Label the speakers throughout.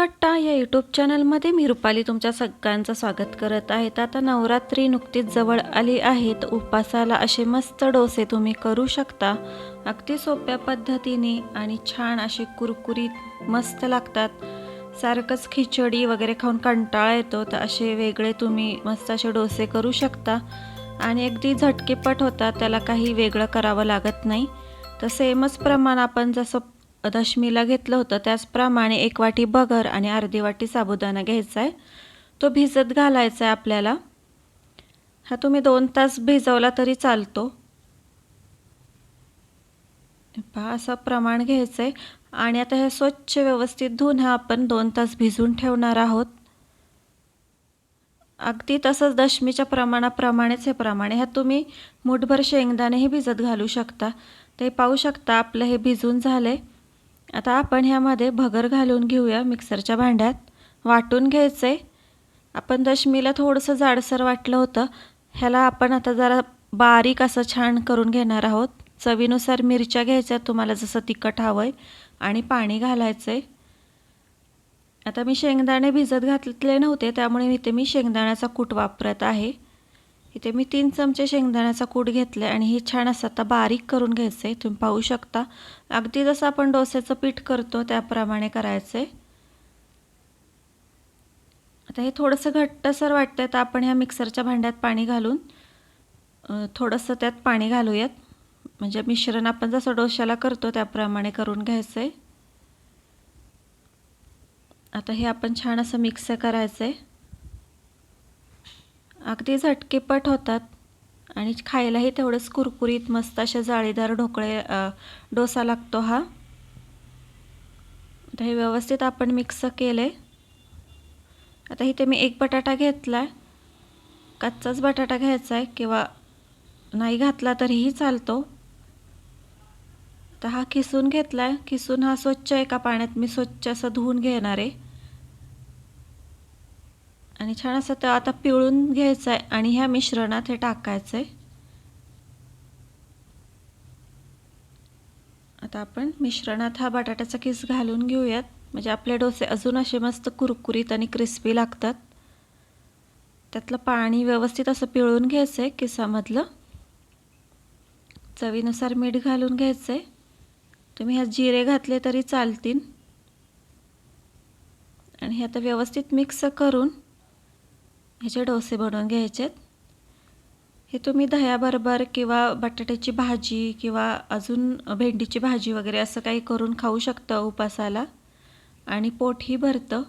Speaker 1: कट्टा या यूट्यूब चॅनलमध्ये मी रुपाली तुमच्या सगळ्यांचं स्वागत करत आहे. आता नवरात्री नुकतीच जवळ आली आहे तर उपासाला असे मस्त डोसे तुम्ही करू शकता. अगदी सोप्या पद्धतीने आणि छान असे कुरकुरीत मस्त लागतात. सारखंच खिचडी वगैरे खाऊन कंटाळा येतो. तर असे वेगळे तुम्ही मस्त असे डोसे करू शकता. आणि अगदी झटकेपट होतात. त्याला काही वेगळं करावं लागत नाही. तर सेमच प्रमाण आपण जसं दशमीला घेतलं होतं. त्याचप्रमाणे एक वाटी बगर आणि अर्धी वाटी साबुदाणा घ्यायचा आहे तो भिजत घालायचा आहे आपल्याला. हा तुम्ही दोन तास भिजवला तरी चालतो. पहा असं प्रमाण घ्यायचं आहे आणि आता हे स्वच्छ व्यवस्थित धुवून हा आपण दोन तास भिजून ठेवणार आहोत. अगदी तसंच दशमीच्या प्रमाणाप्रमाणेच हे प्रमाणे ह्यात तुम्ही मुठभर शेंगदाणेही भिजत घालू शकता. ते पाहू शकता आपलं हे भिजून झाले आता आपण ह्यामध्ये भगर घालून घेऊया मिक्सरच्या भांड्यात. वाटून घ्यायचं आहे आपण दशमीला थोडंसं जाडसर वाटलं होतं. ह्याला आपण आता जरा बारीक असं छान करून घेणार आहोत. चवीनुसार मिरच्या घ्यायच्या तुम्हाला जसं तिखट हवं आहे आणि पाणी घालायचं आहे आता मी शेंगदाणे भिजत घातले नव्हते त्यामुळे इथे मी शेंगदाण्याचा कूट वापरत आहे. इथे मी तीन चमचे शेंगदाण्याचा कूट घेतले आणि हे छान असं आता बारीक करून घ्यायचं. आहे तुम्ही पाहू शकता. अगदी जसं आपण डोस्याचं पीठ करतो त्याप्रमाणे करायचं. आहे आता हे थोडंसं घट्टसर वाटतं तर आपण ह्या मिक्सरच्या भांड्यात पाणी घालून थोडंसं त्यात पाणी घालूयात. म्हणजे मिश्रण आपण जसं डोश्याला करतो त्याप्रमाणे करून घ्यायचं. आहे आता हे आपण छान असं मिक्स करायचं. आहे अगदी झटकेपट होतात. आणि खायलाही तेवढंच कुरकुरीत मस्त अशा जाळीदार ढोकळे डोसा लागतो हा. आता हे व्यवस्थित आपण मिक्स केले. आता इथे मी एक बटाटा घेतला आहे कच्चाच बटाटा घ्यायचा आहे किंवा नाही घातला तरीही चालतो. तर हा खिसून घेतला आहे खिसून हा स्वच्छ एका पाण्यात मी स्वच्छ असं धुवून घेणार. आहे आणि छान असं तर आता पिळून घ्यायचं आहे आणि ह्या मिश्रणात हे टाकायचं आहे आता आपण मिश्रणात हा बटाट्याचा किस घालून घेऊयात. म्हणजे आपले डोसे अजून असे मस्त कुरकुरीत आणि क्रिस्पी लागतात. त्यातलं पाणी व्यवस्थित असं पिळून घ्यायचं आहे किसामधलं. चवीनुसार मीठ घालून घ्यायचं आहे तुम्ही ह्यात जिरे घातले तरी चालतील. आणि हे आता व्यवस्थित मिक्स करून ह्याचे डोसे बनवून घ्यायचेत. हे तुम्ही दह्याबरोबर किंवा बटाट्याची भाजी किंवा अजून भेंडीची भाजी वगैरे असं काही करून खाऊ शकतं उपासाला. आणि पोटही भरतं.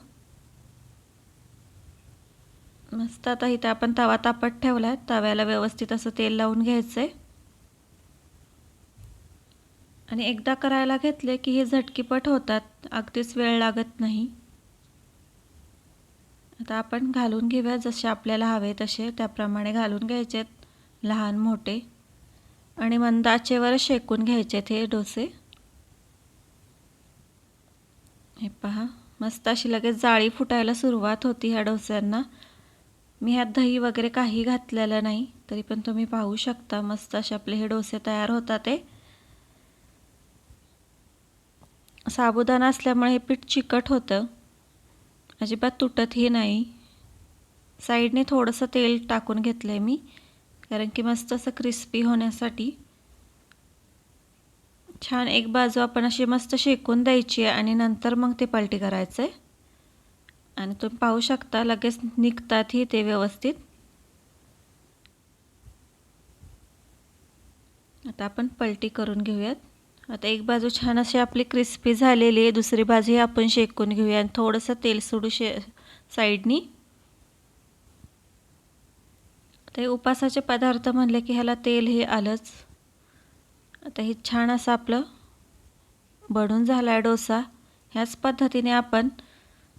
Speaker 1: मस्त आता इथं आपण तवा तापत ठेवला आहे तव्याला व्यवस्थित असं तेल लावून घ्यायचं आहे आणि एकदा करायला घेतले की हे झटकीपट होतात. अगदीच वेळ लागत नाही. आता आपण घालून घेऊया जसे आपल्याला हवे तसे. त्याप्रमाणे घालून घ्यायचे आहेत लहान मोठे. आणि मंद आचेवर शेकून आहेत हे डोसे. हे पहा मस्त अशी लगेच जाळी फुटायला सुरुवात होती ह्या डोस्यांना. मी ह्यात दही वगैरे काही घातलेलं नाही तरी पण तुम्ही पाहू शकता मस्त असे आपले हे डोसे तयार होतात ते साबुदाणा असल्यामुळे हे पीठ चिकट होतं. अजिबात तुटतही नाही. साईडने थोडंसं तेल टाकून घेतलं आहे मी कारण की मस्त असं क्रिस्पी होण्यासाठी. छान एक बाजू आपण अशी मस्त शेकून द्यायची आहे आणि नंतर मग ते पलटी करायचं आहे आणि तुम्ही पाहू शकता लगेच निघतातही ते व्यवस्थित. आता आपण पलटी करून घेऊयात. आता एक बाजू छान अशी आपली क्रिस्पी झालेली आहे. दुसरी बाजूही आपण शेकून घेऊया. आणि थोडंसं तेल सोडू शे साईडनी ते उपासाचे पदार्थ म्हणले की ह्याला तेल हे आलंच. आता हे छान असं आपलं बनून झाला आहे डोसा. ह्याच पद्धतीने आपण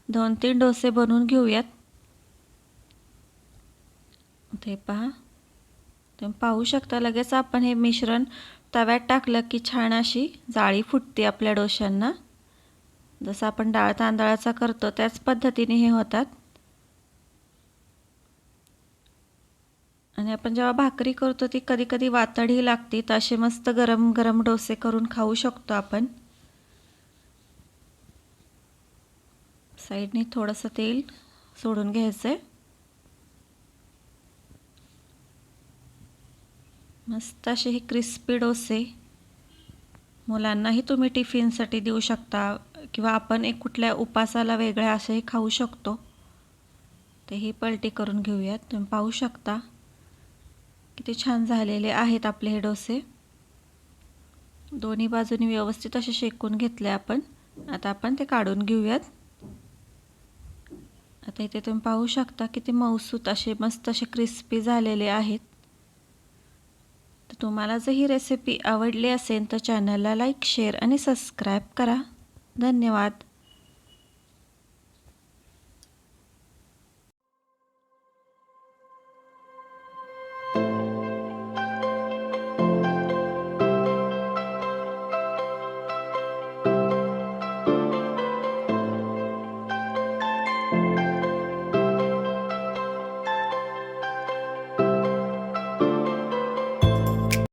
Speaker 1: दोन तीन डोसे बनवून घेऊयात. ते पहा. तुम्ही पाहू शकता लगेच आपण हे मिश्रण तव्यात टाकलं की छान अशी जाळी फुटते आपल्या डोश्यांना. जसं आपण डाळ तांदळाचा करतो त्याच पद्धतीने हे होतात. आणि आपण जेव्हा भाकरी करतो ती कधी कधी वातडही लागते. तर असे मस्त गरम गरम डोसे करून खाऊ शकतो आपण. साईडने थोडंसं तेल सोडून घ्यायचं आहे मस्त असे हे क्रिस्पी डोसे. मुलांनाही तुम्ही टिफिनसाठी देऊ शकता किंवा आपण एक कुठल्या उपासाला वेगळ्या असेही खाऊ शकतो. ते ही पलटी करून घेऊयात. तुम्ही पाहू शकता. किती छान झालेले आहेत आपले हे डोसे. दोन्ही बाजूनी व्यवस्थित असे शेकून घेतले आपण. आता आपण ते काढून घेऊयात. आता इथे तुम्ही पाहू शकता किती मऊसूत असे मस्त असे क्रिस्पी झालेले आहेत. तुम्हाला जर ही रेसिपी आवडली असेल तर चॅनलला लाईक शेअर आणि सबस्क्राईब करा. धन्यवाद.